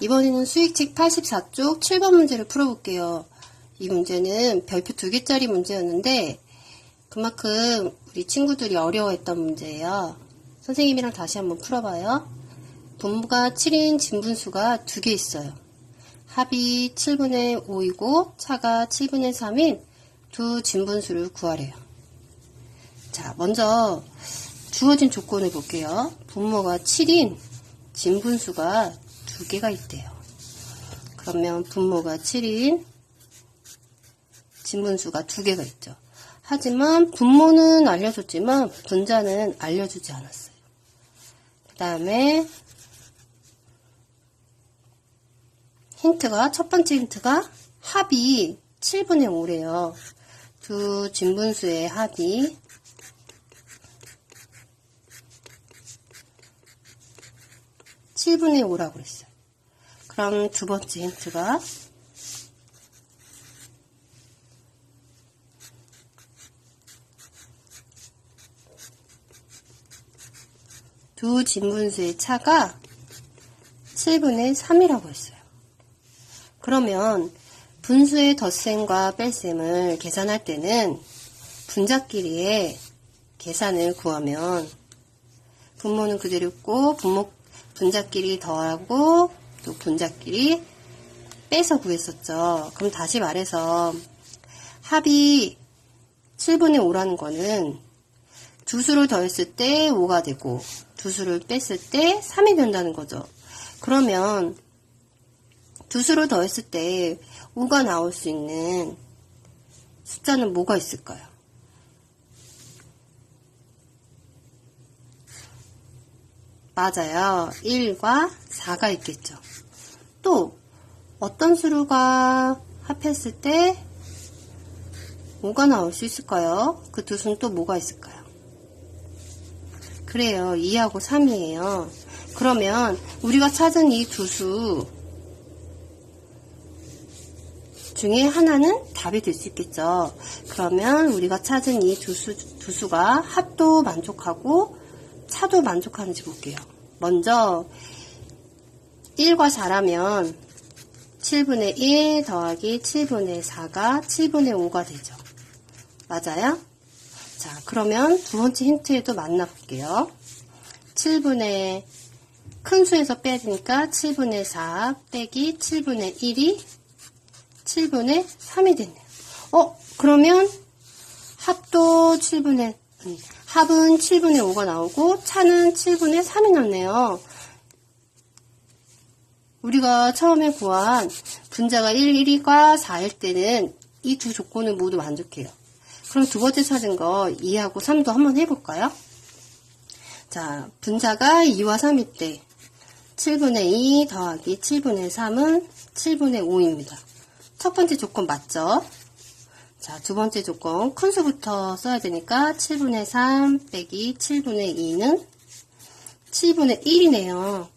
이번에는 수익책 84쪽 7번 문제를 풀어볼게요. 이 문제는 별표 두 개짜리 문제였는데 그만큼 우리 친구들이 어려워했던 문제예요. 선생님이랑 다시 한번 풀어봐요. 분모가 7인 진분수가 두개 있어요. 합이 7분의 5이고 차가 7분의 3인 두 진분수를 구하래요. 자, 먼저 주어진 조건을 볼게요. 분모가 7인 진분수가 두 개가 있대요. 그러면 분모가 7인 진분수가 두 개가 있죠. 하지만 분모는 알려줬지만 분자는 알려주지 않았어요. 그 다음에 힌트가 첫 번째 힌트가 합이 7분의 5래요. 두 진분수의 합이 칠분의 5라고 그랬어요. 그럼 두 번째 힌트가 두 진분수의 차가 7분의 3이라고 했어요. 그러면 분수의 덧셈과 뺄셈을 계산할 때는 분자끼리의 계산을 구하면 분모는 그대로 있고 분모 분자끼리 더하고 또 분자끼리 빼서 구했었죠. 그럼 다시 말해서 합이 7분의 5라는 거는 두 수를 더했을 때 5가 되고 두 수를 뺐을 때 3이 된다는 거죠. 그러면 두 수를 더했을 때 5가 나올 수 있는 숫자는 뭐가 있을까요? 맞아요. 1과 4가 있겠죠. 또 어떤 수가 합했을 때 5가 나올 수 있을까요? 그 두 수는 또 뭐가 있을까요? 그래요. 2하고 3이에요. 그러면 우리가 찾은 이 두 수 중에 하나는 답이 될 수 있겠죠. 그러면 우리가 찾은 이 두 수, 두 수가 합도 만족하고 차도 만족하는지 볼게요. 먼저 1과 4라면 7분의 1 더하기 7분의 4가 7분의 5가 되죠. 맞아요? 자, 그러면 두 번째 힌트에도 만나볼게요. 7분의 큰 수에서 빼야 되니까 7분의 4 빼기 7분의 1이 7분의 3이 됐네요. 어, 그러면 합도 7분의, 아니, 합은 7분의 5가 나오고 차는 7분의 3이 났네요. 우리가 처음에 구한 분자가 1, 1과 4일 때는 이 두 조건을 모두 만족해요. 그럼 두 번째 찾은 거 2하고 3도 한번 해볼까요? 자, 분자가 2와 3일 때 7분의 2 더하기 7분의 3은 7분의 5입니다. 첫 번째 조건 맞죠? 자, 두 번째 조건 큰 수부터 써야 되니까 7분의 3 빼기 7분의 2는 7분의 1이네요.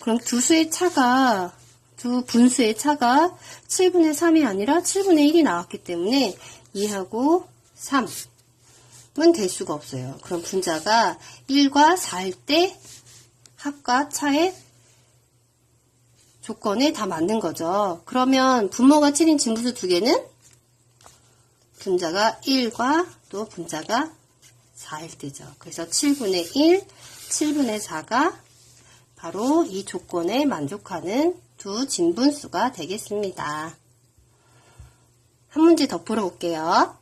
그럼 두 수의 차가 두 분수의 차가 7분의 3이 아니라 7분의 1이 나왔기 때문에 2하고 3은 될 수가 없어요. 그럼 분자가 1과 4일 때 합과 차의 조건에 다 맞는 거죠. 그러면 분모가 7인 진분수 두 개는 분자가 1과 또 분자가 4일 때죠. 그래서 7분의 1, 7분의 4가 바로 이 조건에 만족하는 두 진분수가 되겠습니다. 한 문제 더 풀어볼게요.